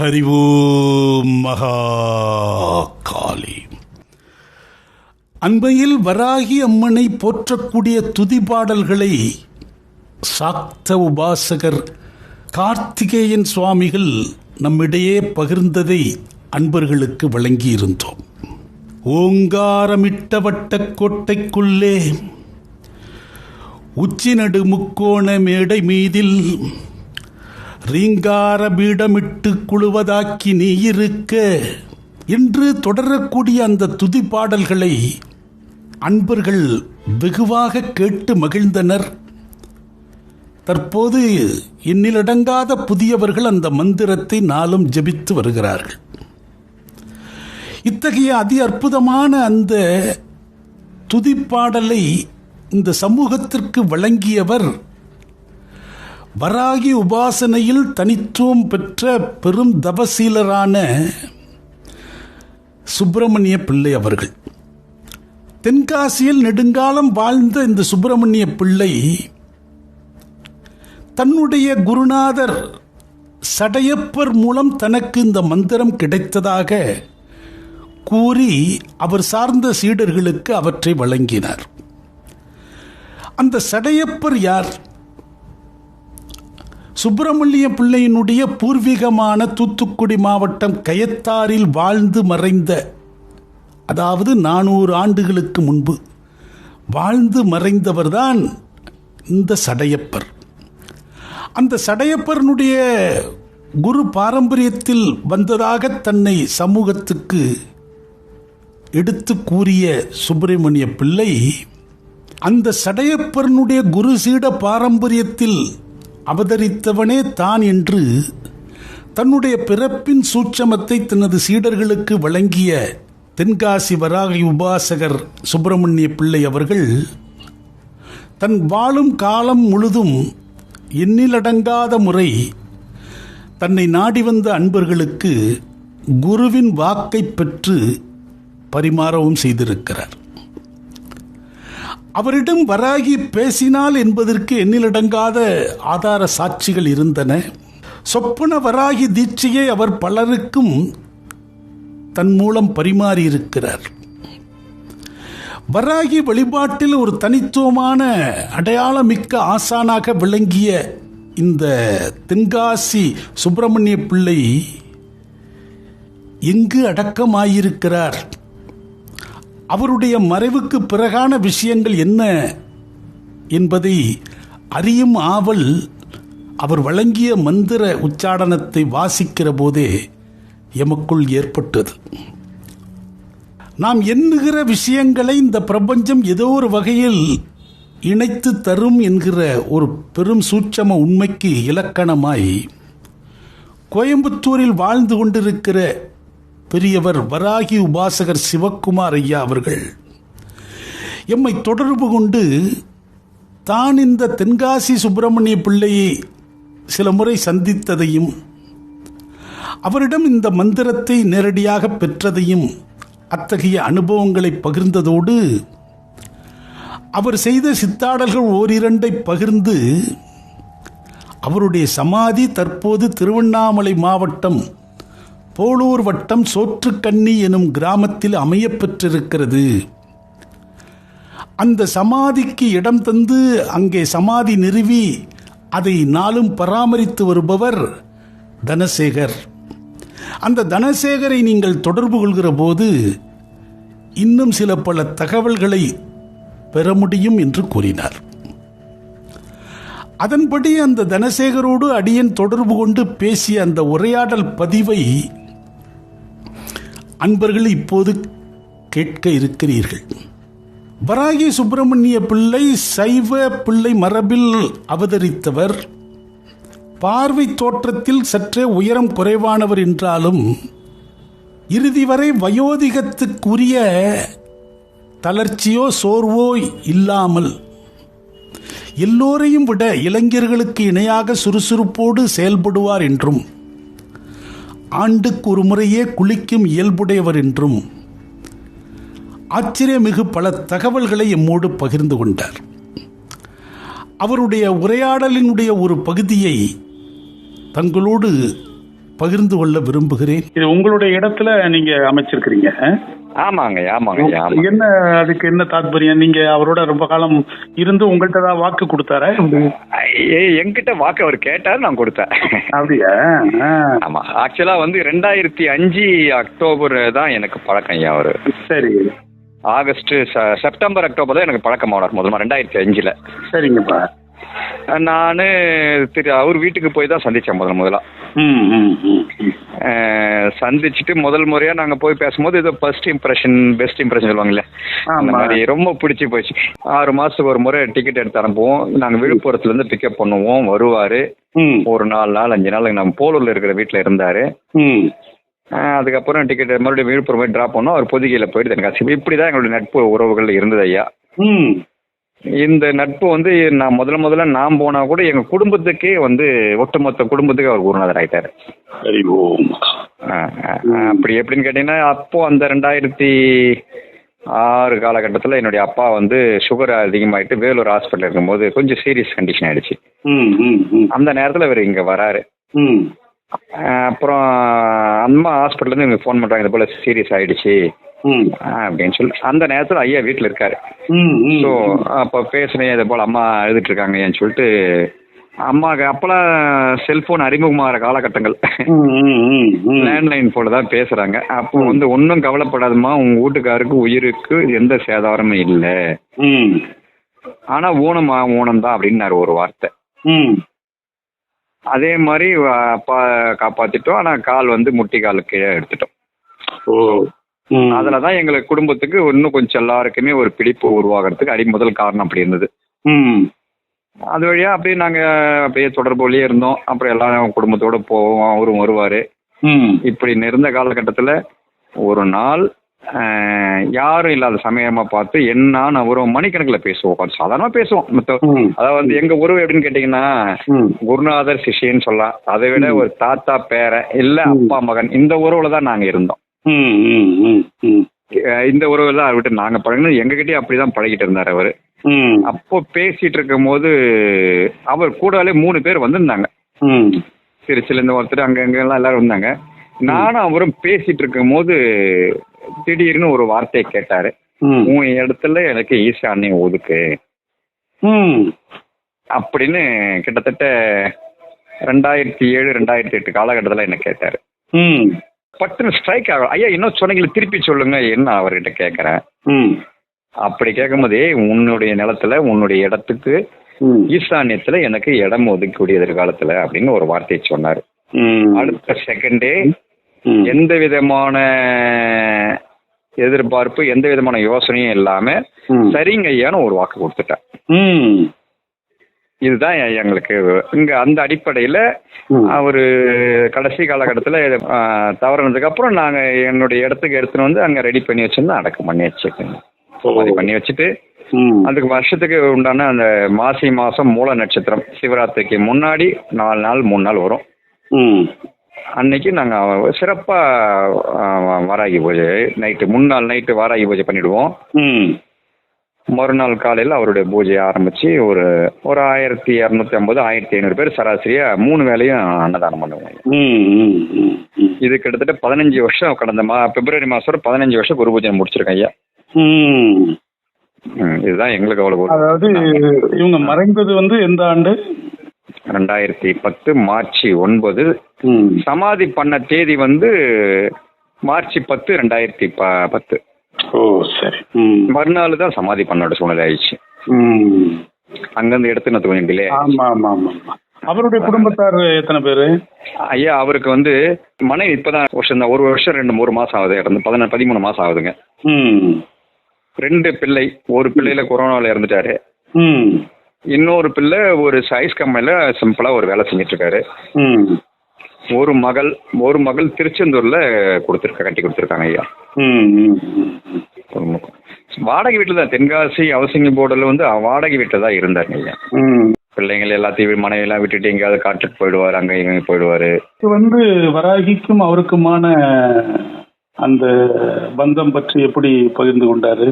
ஹரிவோம் மகா காளி அண்மையில் வராகி அம்மனை போற்றக்கூடிய துதிபாடல்களை சாக்த உபாசகர் கார்த்திகேயன் சுவாமிகள் நம்மிடையே பகிர்ந்ததை அன்பர்களுக்கு வழங்கியிருந்தோம். ஓங்காரமிட்ட வட்டக் கோட்டைக்குள்ளே உச்சி நடு முக்கோண மேடை மீதில் ரீங்கார பீடமிட்டு குழுவதாக்கி நீ இருக்க. என்று தொடரக்கூடிய அந்த துதி பாடல்களை அன்பர்கள் வெகுவாக கேட்டு மகிழ்ந்தனர். தற்போது எண்ணிலடங்காத புதியவர்கள் அந்த மந்திரத்தை நாளும் ஜெபித்து வருகிறார்கள். இத்தகைய அதி அற்புதமான அந்த துதிப்பாடலை இந்த சமூகத்திற்கு வழங்கியவர் வராகி உபாசனையில் தனித்துவம் பெற்ற பெரும் தபசீலரான சுப்பிரமணிய பிள்ளை அவர்கள். தென்காசியில் நெடுங்காலம் வாழ்ந்த இந்த சுப்பிரமணிய பிள்ளை தன்னுடைய குருநாதர் சடையப்பர் மூலம் தனக்கு இந்த மந்திரம் கிடைத்ததாக கூறி அவர் சார்ந்த சீடர்களுக்கு அவற்றை வழங்கினார். அந்த சடையப்பர் யார்? சுப்பிரமணிய பிள்ளையினுடைய பூர்வீகமான தூத்துக்குடி மாவட்டம் கயத்தாரில் வாழ்ந்து மறைந்த அதாவது நானூறு ஆண்டுகளுக்கு முன்பு வாழ்ந்து மறைந்தவர்தான் இந்த சடையப்பர். அந்த சடையப்பரனுடைய குரு பாரம்பரியத்தில் வந்ததாக தன்னை சமூகத்துக்கு எடுத்து கூறிய சுப்பிரமணிய பிள்ளை அந்த சடையப்பரனுடைய குரு சீட பாரம்பரியத்தில் அவதரித்தவனே தான் என்று தன்னுடைய பிறப்பின் சூட்சமத்தை தனது சீடர்களுக்கு வழங்கிய தென்காசி வராகி உபாசகர் சுப்பிரமணிய பிள்ளை அவர்கள் தன் வாழும் காலம் முழுதும் எண்ணிலடங்காத முறை தன்னை நாடி வந்த அன்பர்களுக்கு குருவின் வாக்கை பெற்று பரிமாறவும் செய்திருக்கிறார். அவரிடம் வராகி பேசினால் என்பதற்கு எண்ணிலடங்காத ஆதார சாட்சிகள் இருந்தன. சொப்பன வராகி தீட்சையை அவர் பலருக்கும் தன் மூலம் பரிமாறியிருக்கிறார். வராகி வழிபாட்டில் ஒரு தனித்துவமான அடையாளமிக்க ஆசானாக விளங்கிய இந்த தென்காசி சுப்பிரமணிய பிள்ளை எங்கு அடக்கமாயிருக்கிறார்? அவருடைய மறைவுக்கு பிறகான விஷயங்கள் என்ன என்பதை அறியும் ஆவல் அவர் வழங்கிய மந்திர உச்சாடனத்தை வாசிக்கிற போதே எமக்குள் ஏற்பட்டது. நாம் எண்ணுகிற விஷயங்களை இந்த பிரபஞ்சம் ஏதோ ஒரு வகையில் இணைத்து தரும் என்கிற ஒரு பெரும் சூட்சம உண்மைக்கு இலக்கணமாய் கோயம்புத்தூரில் வாழ்ந்து கொண்டிருக்கிற பெரியவர் வராகி உபாசகர் சிவக்குமார் ஐயா அவர்கள் எம்மை தொடர்பு கொண்டு தான் இந்த தென்காசி சுப்பிரமணிய பிள்ளையை சில முறை சந்தித்ததையும் அவரிடம் இந்த மந்திரத்தை நேரடியாக பெற்றதையும் அத்தகைய அனுபவங்களை பகிர்ந்ததோடு அவர் செய்த சித்தாடல்கள் ஓரிரண்டை பகிர்ந்து அவருடைய சமாதி தற்போது திருவண்ணாமலை மாவட்டம் போலூர் வட்டம் சோற்றுக்கண்ணி எனும் கிராமத்தில் அமையப்பெற்றிருக்கிறது. அந்த சமாதிக்கு இடம் தந்து அங்கே சமாதி நிறுவி அதை நாளும் பராமரித்து வருபவர் தனசேகர். அந்த தனசேகரை நீங்கள் தொடர்பு கொள்கிற போது இன்னும் சில பல தகவல்களை பெற முடியும் என்று கூறினார். அதன்படி அந்த தனசேகரோடு அடியன் தொடர்பு கொண்டு பேசிய அந்த உரையாடல் பதிவை அன்பர்கள் இப்போது கேட்க இருக்கிறீர்கள். வராகி சுப்பிரமணிய பிள்ளை சைவ பிள்ளை மரபில் அவதரித்தவர். பார்வை தோற்றத்தில் சற்றே உயரம் குறைவானவர் என்றாலும் இறுதி வரை வயோதிகத்துக்குரிய தளர்ச்சியோ சோர்வோ இல்லாமல் எல்லோரையும் விட இளைஞர்களுக்கு இணையாக சுறுசுறுப்போடு செயல்படுவார் என்றும் ஆண்டுக்கு ஒரு முறையே குளிக்கும் இயல்புடையவர் என்றும் ஆச்சரியமிகு பல தகவல்களை எம்மோடு பகிர்ந்து கொண்டார். அவருடைய உரையாடலினுடைய ஒரு பகுதியை தங்களோடு பகிர்ந்து கொள்ள விரும்புகிறேன். இது உங்களுடைய இடத்துல நீங்க அமைச்சிருக்கிறீங்க. ஆமாங்க ஆமாங்க ஆமா என்ன அதுக்கு என்ன தாத்பரியம்? நீங்க அவரோட ரொம்ப காலம் இருந்து உங்கள்கிட்ட தான் வாக்கு கொடுத்தாரா? என்கிட்ட வாக்கு அவர் கேட்டார் நான் கொடுத்தேன். அப்படியா? ஆமா ஆக்சுவலா வந்து ரெண்டாயிரத்தி அஞ்சு அக்டோபர் தான் எனக்கு பழக்கம் ஐயா அவரு. சரி. ஆகஸ்ட் செப்டம்பர் அக்டோபர் தான் எனக்கு பழக்கமானார் முதல்ல ரெண்டாயிரத்தி அஞ்சுல. சரிங்கப்பா. நான் திரு அவர் வீட்டுக்கு போய் தான் சந்திச்சேன் முதல் முதல்ல ம் ம் ம் ம். அஹ், சந்திச்சுட்டு முதல் முறையா நாங்க போய் பேசும்போது ஏதோ ஃபர்ஸ்ட் இம்ப்ரெஷன் பெஸ்ட் இம்ப்ரெஷன் சொல்லுவாங்கல்ல? அந்த. மாதிரி ரொம்ப பிடிச்சி போச்சு. ஆறு மாசத்துக்கு ஒரு முறை டிக்கெட் எடுத்து அனுப்புவோம். நாங்க விழுப்புரத்துல இருந்து பிக்கப் பண்ணுவோம். வருவாரு. ஒரு நாலு நாள் அஞ்சு நாள் நம்ம போலூர்ல இருக்கிற வீட்டுல இருந்தாரு. அதுக்கப்புறம் டிக்கெட் மறுபடியும் விழுப்புரம் போய் ட்ராப் பண்ணோம். அவர் பொதுகையில போயிட்டு எனக்கு இப்படி தான் எங்களுடைய நட்பு உறவுகள் இருந்தது ஐயா. இந்த நட்பு வந்து நான் முதல்ல முதல்ல நான் போனா கூட எங்க குடும்பத்துக்கே வந்து ஒட்டுமொத்த குடும்பத்துக்கு அவர் குருநாதர் ஆயிட்டாரு. சரி ஓம் அப்படி எப்படின்னு கேட்டீங்கன்னா அப்போ அந்த ரெண்டாயிரத்தி ஆறு காலகட்டத்தில் என்னுடைய அப்பா வந்து சுகர் அதிகமாயிட்டு வேலூர் ஹாஸ்பிட்டல் இருக்கும்போது கொஞ்சம் சீரியஸ் கண்டிஷன் ஆயிடுச்சு. அந்த நேரத்தில் இவர் இங்கே வராரு. அப்புறம் அம்மா ஹாஸ்பிட்டல்லேருந்து எனக்கு ஃபோன் பண்ணுறாங்க இது போல் சீரியஸ் ஆயிடுச்சு. ம் ஆ, அப்படின்னு சொல்லி அந்த நேரத்தில் ஐயா வீட்டில் இருக்காரு. ஸோ அப்போ பேசுனேன் இது போல் அம்மா எழுதிட்டு இருக்காங்கன்னு சொல்லிட்டு அம்மாவுக்கு அப்போலாம் செல்ஃபோன் அறிமுகமாகிற காலகட்டங்கள். லேண்ட்லைன் போல தான் பேசுறாங்க. அப்போ வந்து ஒன்றும் கவலைப்படாதம்மா உங்க வீட்டுக்காருக்கு உயிருக்கு எந்த சேதாரமும் இல்லை. ஆனா ஊனமா ஊனம் தான் அப்படின்னாரு ஒரு வார்த்தை. அதே மாதிரி அப்பா காப்பாத்திட்டோம். ஆனா கால் வந்து முட்டி கால் கீழே எடுத்துட்டோம். அதுல தான் எங்களுக்கு குடும்பத்துக்கு இன்னும் கொஞ்சம் எல்லாருக்குமே ஒரு பிடிப்பு உருவாகிறதுக்கு அடி முதல் காரணம் அப்படி இருந்தது. அது வழியா அப்படியே நாங்க அப்படியே தொடர்புலயே இருந்தோம். அப்புறம் எல்லாரும் குடும்பத்தோட போவோம். அவரும் வருவாரு. இப்படி நெருந்த காலகட்டத்தில் ஒரு நாள் யாரும் இல்லாத சமயமா பார்த்து என்ன ஒரு மணிக்கணக்கில் பேசுவோம். கொஞ்சம் சாதாரணமாக பேசுவோம். அதாவது வந்து எங்க உறவு எப்படின்னு கேட்டிங்கன்னா குருநாதர் சிஷ்யன்னு சொல்லலாம். அதை விட ஒரு தாத்தா பேர இல்ல அப்பா மகன் இந்த உறவுல தான் நாங்க இருந்தோம். இந்த உறவுல தான் விட்டு நாங்க பழகினோம். எங்ககிட்டயே அப்படிதான் பழகிட்டு இருந்தார் அவரு. அப்போ பேசிட்டு இருக்கும்போது அவர் கூடாலே மூணு பேர் வந்திருந்தாங்க. திருச்சிலேருந்து ஒருத்தர் அங்க அங்க எல்லாம் எல்லாரும் இருந்தாங்க நானும் அவரும் பேசிட்டு இருக்கும்போது திடீர்னு ஒரு வார்த்தையை கேட்டாரு. உன் இடத்துல எனக்கு ஈசானி ஒதுக்கு. அப்படின்னு கிட்டத்தட்ட ரெண்டாயிரத்தி ஏழு ரெண்டாயிரத்தி எட்டு காலகட்டத்தில் என்ன கேட்டாரு. பட்டுன்னு ஸ்ட்ரைக் ஆகும். ஐயா இன்னும் சொன்னீங்களே திருப்பி சொல்லுங்க. என்ன அவர்கிட்ட கேட்குறேன் அப்படி கேட்கும்போதே உன்னுடைய நிலத்துல உன்னுடைய இடத்துக்கு ஈசானியத்துல எனக்கு இடம் ஒதுக்கக்கூடிய எதிர்காலத்துல அப்படின்னு ஒரு வார்த்தையை சொன்னாரு. அடுத்த செகண்டே எந்த விதமான எதிர்பார்ப்பு எந்த விதமான யோசனையும் இல்லாம சரிங்க ஐயான்னு ஒரு வாக்கு கொடுத்துட்டேன். இதுதான் எங்களுக்கு இங்க அந்த அடிப்படையில. அவரு கடைசி காலகட்டத்தில் தவறுனதுக்கு அப்புறம் நாங்க என்னுடைய இடத்துக்கு எடுத்துன்னு வந்து அங்க ரெடி பண்ணி வச்சிருந்தோம். அடக்கம் பண்ணி வச்சுக்கோங்க சமாதி பண்ணி வச்சுட்டு அதுக்கு வருஷத்துக்கு உண்டான அந்த மாசி மாசம் மூல நட்சத்திரம் சிவராத்திரிக்கு முன்னாடி நாலு நாள் மூணு நாள் வரும். அன்னைக்கு நாங்கள் சிறப்பாக வாராகி பூஜை. நைட்டு முன்னாள் நைட்டு வாராகி பூஜை பண்ணிடுவோம். மறுநாள் காலையில் அவருடைய பூஜையை ஆரம்பித்து ஒரு ஒரு ஆயிரத்தி இரநூத்தி ஐம்பது ஆயிரத்தி ஐநூறு பேர் சராசரியாக மூணு வேளையும் அன்னதானம் ம் இது கிட்டத்தட்ட பதினஞ்சு வருஷம் கடந்த மா பிப்ரவரி மாதம் வரை பதினஞ்சு வருஷம் குரு பூஜை முடிச்சிருக்கேன் ஐயா. இதுதான் எங்களுக்கு அவ்வளோ அதாவது இவங்க மறைந்தது வந்து எந்த ஆண்டு? ரெண்டாயிரத்தி பத்து மார்ச் ஒன்பது. சமாதி பண்ண தேதி வந்து மார்ச் பத்து ரெண்டாயிரத்தி ப பத்து. ஓ சரி. மறுநாள் தான் சமாதி பண்ணோட சூழ்நிலை ஆயிடுச்சு. அங்கேருந்து எடுத்துனது கொஞ்சம் டிலே ஆமா ஆமா ஆமா. அவருடைய குடும்பத்தார் எத்தனை பேரு? ஐயா அவருக்கு வந்து மனைவி இப்பதான் வருஷம் தான் ஒரு வருஷம் ரெண்டு மூணு மாசம் ஆகுது. இறந்து பதினொன்று பதிமூணு மாசம் ஆகுதுங்க. ரெண்டு பிள்ளை ஒரு பிள்ளையில கொரோனாவில் இறந்துட்டாரு. இன்னொரு பிள்ளை ஒரு சைஸ் கம்பெனில சிம்பிளா ஒரு வேலை செஞ்சுட்டு இருக்காரு. ஒரு மகள் ஒரு மகள் திருச்செந்தூர்ல கொடுத்துருக்க கட்டி கொடுத்துருக்காங்க ஐயா. வாடகை வீட்டில் தான் தென்காசி ஹவுசிங் போர்டில் வந்து வாடகை வீட்டில் தான் இருந்தாருங்க ஐயா. பிள்ளைங்கள் எல்லாத்தையும் மனைவியெல்லாம் விட்டுட்டு எங்கேயாவது காட்டுக்கு போயிடுவார் அங்கே இங்கே போயிடுவார். இது வந்து வராகிக்கும் அவருக்குமான அந்த பந்தம் பற்றி எப்படி பகிர்ந்து கொண்டாரு?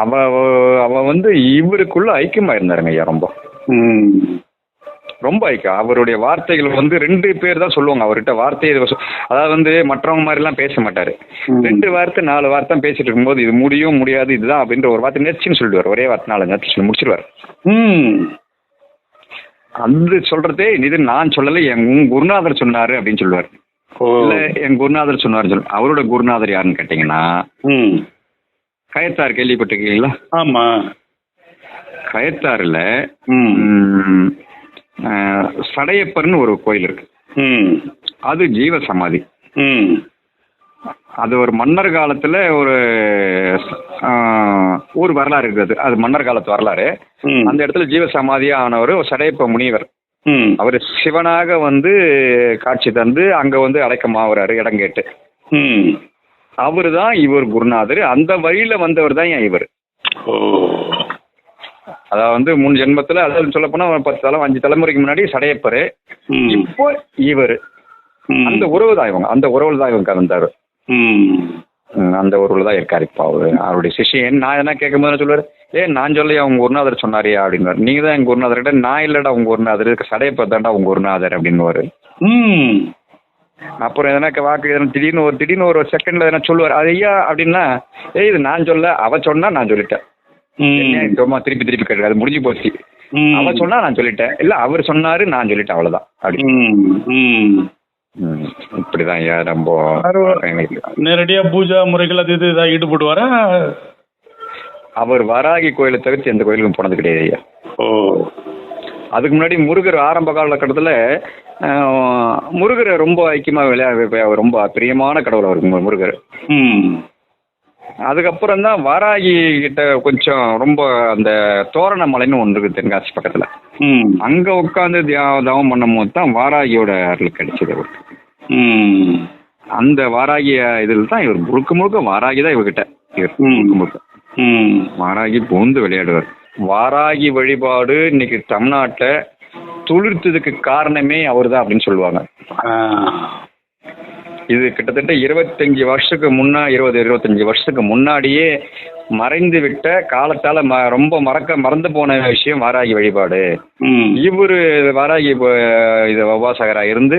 அவ அவ வந்து இவருக்குள்ள ஐக்கியமா இருந்தாருங்க ஐயா ரொம்ப. ரொம்ப ஐக்கியம் அவருடைய வார்த்தைகள் வந்து ரெண்டு பேர் தான் சொல்லுவாங்க. அவர்கிட்ட சொ- அதாவது வந்து மற்றவங்க மாதிரிலாம் பேச மாட்டாரு. ரெண்டு வார்த்தை நாலு வார்த்தை பேசிட்டு இருக்கும்போது இது முடியும் முடியாது இதுதான் அப்படின்ற ஒரு வார்த்தை நெச்சுன்னு சொல்லிடுவார். ஒரே வார்த்தை நாலு நேரத்தில் சொல்லி முடிச்சிருவார். அது சொல்றதே இது நான் சொல்லலை என் குருநாதர் சொன்னாரு அப்படின்னு சொல்லுவார். இல்ல என் குருநாதர் சொன்னாரு சொல்லு அவரோட குருநாதர் யாருன்னு கேட்டீங்கன்னா கயத்தார் கேள்விப்பட்டிருக்கீங்களா? ஆமா. கயத்தாறுல சடையப்பர்னு ஒரு கோயில் இருக்கு. அது ஜீவ சமாதி அது ஒரு மன்னர் காலத்துல ஒரு ஒரு வரலாறு இருக்குது. அது மன்னர் காலத்து வரலாறு. அந்த இடத்துல ஜீவ சமாதியா ஆனவர் சடையப்ப முனிவர். அவர் சிவனாக வந்து காட்சி தந்து அங்க வந்து அடக்கமாகறாரு இடம் கேட்டு. அவர் தான் இவர் குருநாதர். அந்த வழியில வந்தவர் தான் இவர்? அதாவது வந்து முன் ஜென்மத்துல அதாவது சொல்ல போனா ஒரு பத்து தலை அஞ்சு தலைமுறைக்கு முன்னாடி சடையப்பரு. இப்போ இவர். அந்த உறவு தான் இவங்க. அந்த உறவுல தான் இவங்க கலந்தாரு. அந்த ஊரில் தான் இருக்காரு இப்போ அவரு. அவருடைய சிஷியன் நான் என்ன கேட்கும்போது என்ன சொல்லுவார்? ஏ நான் சொல்லையா உங்க குருநாதர் சொன்னாரியா? அப்படின்னாரு நீங்கள் தான் எங்கள் குருநாதர்கிட்ட நான் இல்லைடா உங்க குருநாதர். சடையப்ப தான்டா உங்க குருநாதர் அப்படின்னுவாரு. அப்புறம் எதனா வாக்கு எதனா திடீர்னு ஒரு திடீர்னு ஒரு செகண்ட்ல எதனா சொல்லுவார். அது ஐயா அப்படின்னா ஏய் இது நான் சொல்ல அவ சொன்னா நான் சொல்லிட்டேன். என்ன திருப்பி திருப்பி கேட்குறது அது முடிஞ்சு போச்சு. அவ சொன்னா நான் சொல்லிட்டேன். இல்ல அவர் சொன்னாரு நான் சொல்லிட்டேன். அவ்வளவுதான். அப்படி. இப்படிதான் ஐயா ரொம்ப நேரடியா பூஜா முறைகள் அது இது இதாக ஈடுபடுவாரா அவர் வராகி கோயிலை தவிர்த்து எந்த கோயிலுக்கும் போனது கிடையாது ஐயா. ஓ. அதுக்கு முன்னாடி முருகர் ஆரம்ப காலகட்டத்தில் முருகரை ரொம்ப ஐக்கியமாக விளையா ரொம்ப பிரியமான கடவுள் அவருக்கு முருகர். ம். அதுக்கப்புறம் தான் வாராகி கிட்ட கொஞ்சம் ரொம்ப அந்த தோரண மலைன்னு ஒன்று இருக்குது தென்காசி பக்கத்தில். ம். அங்கே உட்காந்து தியா தவம் பண்ணும்போது தான் வாராகியோட அருள் கிடைச்சது அவருக்கு. ம். அந்த வாராகி இதில் தான் இவர் முழுக்க முழுக்க வாராகி தான் இவர்கிட்ட. இவர். முழுக்க முழுக்க. ம். வாராகி பூந்து விளையாடுவார். வாராகி வழிபாடு இன்னைக்கு தமிழ்நாட்டில் துளிர்த்ததுக்கு காரணமே அவர் தான் அப்படின்னு சொல்லுவாங்க. இது கிட்டத்தட்ட இருபத்தஞ்சி வருஷத்துக்கு முன்னா இருபது இருபத்தஞ்சி வருஷத்துக்கு முன்னாடியே மறைந்து விட்ட காலத்தால் ம ரொம்ப மறக்க மறந்து போன விஷயம் வாராகி வழிபாடு. இவர் வாராகி இது உபாசகராக இருந்து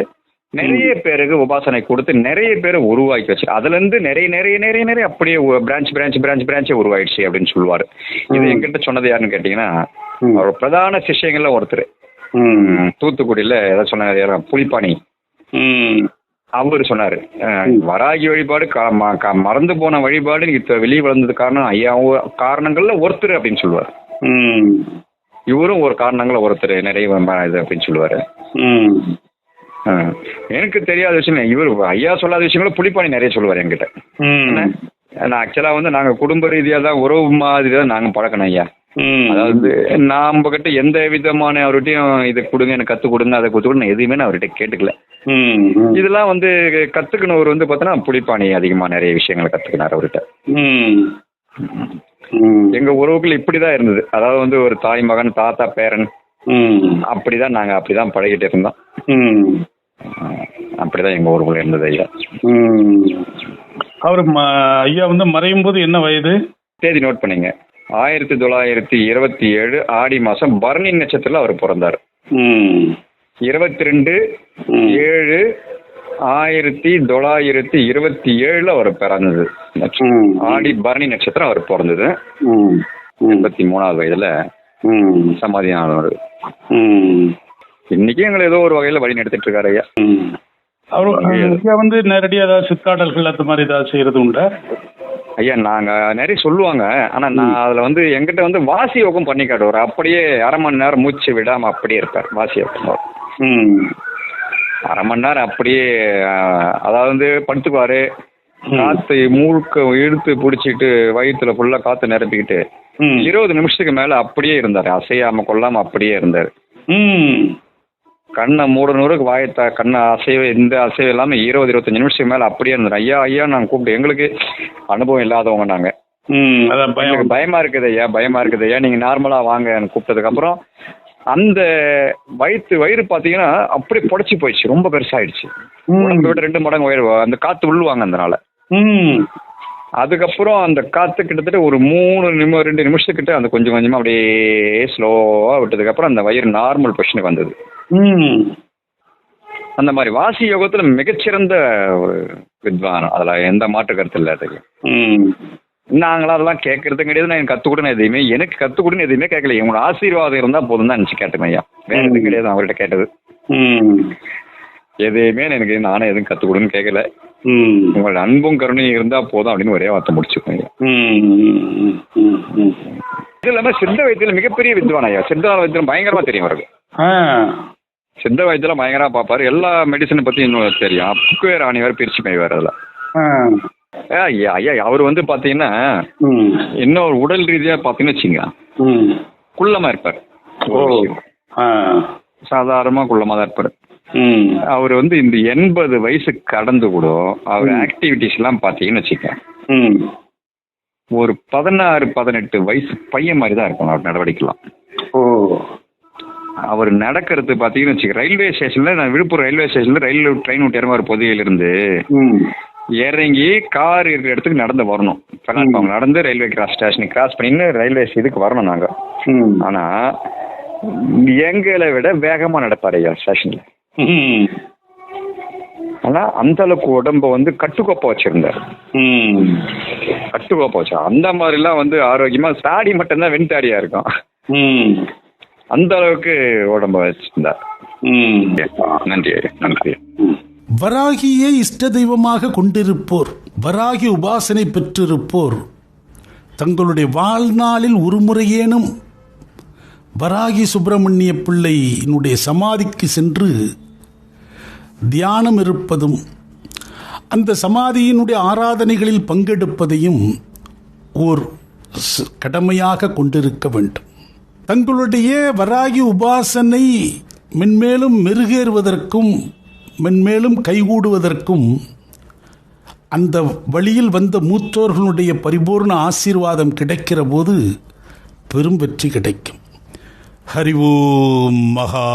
நிறைய பேருக்கு உபாசனை கொடுத்து நிறைய பேரை உருவாக்கி வச்சு அதுலேருந்து நிறைய நிறைய நிறைய நிறைய அப்படியே பிரான்ச் பிரான்ச் பிரான்ச் பிரான்ச்சே உருவாயிடுச்சு அப்படின்னு சொல்லுவார். இது. என்கிட்ட சொன்னது யாருன்னு கேட்டிங்கன்னா. அவர் பிரதான சிஷ்யங்கள்ல ஒருத்தர். தூத்துக்குடியில் ஏதாவது சொன்னார் யாரும் புலிப்பாணி. அவர் சொன்னார். வராகி வழிபாடு மறந்து போன வழிபாடு வெளியே வளர்ந்தது காரணம் ஐயா காரணங்கள்ல ஒருத்தர் அப்படின்னு சொல்லுவார். இவரும் ஒரு காரணங்கள ஒருத்தர் நிறைய இது அப்படின்னு சொல்லுவார். எனக்கு தெரியாத விஷயம் இவர் ஐயா சொல்லாத விஷயங்களும் புலிப்பாணி நிறைய சொல்லுவார் என்கிட்ட. நான் ஆக்சுவலாக வந்து நாங்கள் குடும்ப ரீதியாக தான் உறவு மாதிரி தான் நாங்கள் பழக்கணும் ஐயா. அதாவது நாம கிட்ட எந்த விதமான அவர்கிட்டயும் இதை கொடுங்க எனக்கு கற்றுக் கொடுங்க அதை கொடுத்து கொடுங்க எதுவுமே நான் அவர்கிட்ட கேட்டுக்கல. ம் இதெல்லாம் வந்து கற்றுக்கணவர் வந்து பார்த்தோன்னா புலிப்பாணி அதிகமாக நிறைய விஷயங்களை கற்றுக்கினார் அவர்கிட்ட. எங்க உறவுகள் இப்படிதான் இருந்தது. அதாவது வந்து ஒரு தாய் மகன் தாத்தா பேரன். ம். அப்படிதான் நாங்க அப்படிதான் பழகிட்டு இருந்தோம். அப்படிதான் எங்க ஊருக்குள்ள இருந்தது ஐயா. ம். அவர் ம ஐயா வந்து மறையும் போது என்ன வயது? தேதி நோட் பண்ணீங்க. ஆயிரத்தி தொள்ளாயிரத்தி இருபத்தி ஏழு ஆடி மாசம் பரணி நட்சத்திரத்துல அவர் பிறந்தார். இருபத்தி ரெண்டு. ஏழு ஆயிரத்தி தொள்ளாயிரத்தி இருபத்தி ஏழுல அவர் பிறந்தது. ஆடி பரணி நட்சத்திரம் அவர் பிறந்தது. எண்பத்தி மூணாவது வயதுல சமாதி ஆனவர். இன்னைக்கு எங்களை ஏதோ ஒரு வகையில வழி நடத்திட்டு இருக்காரு ஐயா. அவர் வந்து நேரடியாக ஏதாவது சித்தாடல்கள் அந்த மாதிரி ஏதாவது செய்யறது உண்டா? ஐயா நாங்க நிறைய சொல்லுவாங்க. ஆனா நான் அதுல வந்து எங்கிட்ட வந்து வாசி யோகம் பண்ணி காட்டுவார் அப்படியே அரை மணி நேரம் மூச்சு விடாம அப்படியே இருப்பார் வாசி யோகம் ம். அரை மணி நேரம் அப்படியே அதாவது வந்து படுத்துக்குவாரு. காத்து மூழ்க இழுத்து பிடிச்சிட்டு வயிற்றுல ஃபுல்லா காத்து நிரப்பிக்கிட்டு இருபது நிமிஷத்துக்கு மேல அப்படியே இருந்தாரு. அசையாம கொள்ளாம அப்படியே இருந்தாரு. ம். கண்ணை மூடனூருக்கு வாயத்தா கண்ணை அசைவு எந்த அசைவு இல்லாம இருபது இருபத்தஞ்சு நிமிஷத்துக்கு மேல அப்படியே இருந்தாரு ஐயா ஐயா நாங்க கூப்பிட்டு எங்களுக்கு அனுபவம் இல்லாதவங்க நாங்க. ம் அதான் பயம். எனக்கு பயமா இருக்குது ஐயா பயமா இருக்குது ஐயா. நீங்க நார்மலா வாங்க கூப்பிட்டதுக்கு அப்புறம் அந்த வயிற்று வயிறு பாத்தீங்கன்னா அப்படியே புடைச்சி போயிடுச்சு ரொம்ப பெருசாயிடுச்சு. உடம்பை விட ரெண்டு மடங்கு வயிறு அந்த காத்து உள்வாங்க அதனால அதுக்கப்புறம் அந்த காத்து கிட்டத்தட்ட ஒரு மூணு நிமிஷம் ரெண்டு நிமிஷத்துக்கிட்ட அந்த கொஞ்சம் கொஞ்சமா அப்படியே ஸ்லோவா விட்டதுக்கு அப்புறம் அந்த வயிறு நார்மல் பொசிஷனுக்கு வந்தது. அந்த மாதிரி வாசி யோகத்துல மிகச்சிறந்த ஒரு வித்வான். அதுல எந்த மாற்று கருத்து இல்லை அதுக்கு. நாங்களாம் அதெல்லாம் கேட்கறது கிடையாது. நான் கற்றுக் கொடுன்னு எதையுமே. எனக்கு கற்றுக் கொடுன்னு எதுவுமே கேட்கல. உங்களோட ஆசீர்வாதம் இருந்தால் போதும் தான் நினச்சி கேட்டேன் ஐயா. வேற எதுவும் கிடையாது. அவர்கிட்ட கேட்டது. எதையுமே எனக்கு நானே எதுவும் கற்றுக் கொடுன்னு கேட்கல. உங்களோட அன்பும் கருணையும் இருந்தால் போதும் அப்படின்னு ஒரே வார்த்தை முடிச்சுக்கோங்க இது இல்லாமல் சித்த வைத்தியம் மிகப்பெரிய வித்வான் ஐயா. சித்த வைத்தியம் பயங்கரமாக தெரியும் அவருக்கு. சித்த வைத்தியம் பயங்கரமாக பார்ப்பாரு. எல்லா மெடிசனை பற்றி இன்னும் தெரியும். ராணி வேறு பிரிச்சு மேய்வார் அதில். ஆ. ஐயா ஐயா அவர் வந்து பார்த்தீங்கன்னா ம். இன்னொரு உடல் ரீதியாக பார்த்தீங்கன்னு வச்சுங்க குள்ளமாக இருப்பார். சாதாரணமாக குள்ளமாக தான் இருப்பார். அவர் வந்து இந்த எண்பது வயசு கடந்து கூட அவர் ஆக்டிவிட்டிஸ் எல்லாம் பார்த்தீங்கன்னு வச்சுக்க ஒரு பதினாறு பதினெட்டு வயசு பையன் மாதிரி தான் இருக்கும் அவர் நடவடிக்கைலாம். ஓ. அவர் நடக்கிறது பார்த்தீங்கன்னு வச்சுக்க ரயில்வே ஸ்டேஷனில் நான் விழுப்புரம் ரயில்வே ஸ்டேஷனில் ரயில் ட்ரெயின் விட்டு இறங்குற பொதியிலிருந்து இறங்கி கார் இருக்கிற இடத்துக்கு நடந்து வரணும். பிளாட்ஃபார்ம் நடந்து ரயில்வே கிராஸ் ஸ்டேஷனுக்கு கிராஸ் பண்ணின்னு ரயில்வே இதுக்கு வரணும் நாங்கள் ம். ஆனால் எங்களை விட வேகமாக நடப்பார் ஐயா ஸ்டேஷனில். ம். ஆனால் அந்த அளவுக்கு உடம்ப வந்து கட்டுக்கோப்பை வச்சுருந்தார். ம். கட்டுக்கோப்பை வச்சு அந்த மாதிரிலாம் வந்து ஆரோக்கியமாக தாடி மட்டும்தான் வெண்தாடியாக இருக்கும். ம். அந்த அளவுக்கு உடம்ப வச்சிருந்தார் நன்றி நன்றி. வராகியே இஷ்ட தெய்வமாக கொண்டிருப்போர் வராகி உபாசனை பெற்றிருப்போர். தங்களுடைய வாழ்நாளில் ஒருமுறையேனும் வராகி சுப்பிரமணிய பிள்ளையினுடைய சமாதிக்கு சென்று தியானம் இருப்பதும் அந்த சமாதியினுடைய ஆராதனைகளில் பங்கெடுப்பதையும் ஓர் கடமையாக கொண்டிருக்க வேண்டும். தங்களுடைய வராகி உபாசனை மென்மேலும் மெருகேறுவதற்கும் மென்மேலும் கைகூடுவதற்கும் அந்த வழியில் வந்த மூத்தோர்களுடைய பரிபூர்ண ஆசீர்வாதம் கிடைக்கிற போது பெரும் வெற்றி கிடைக்கும். ஹரி ஓம் மகா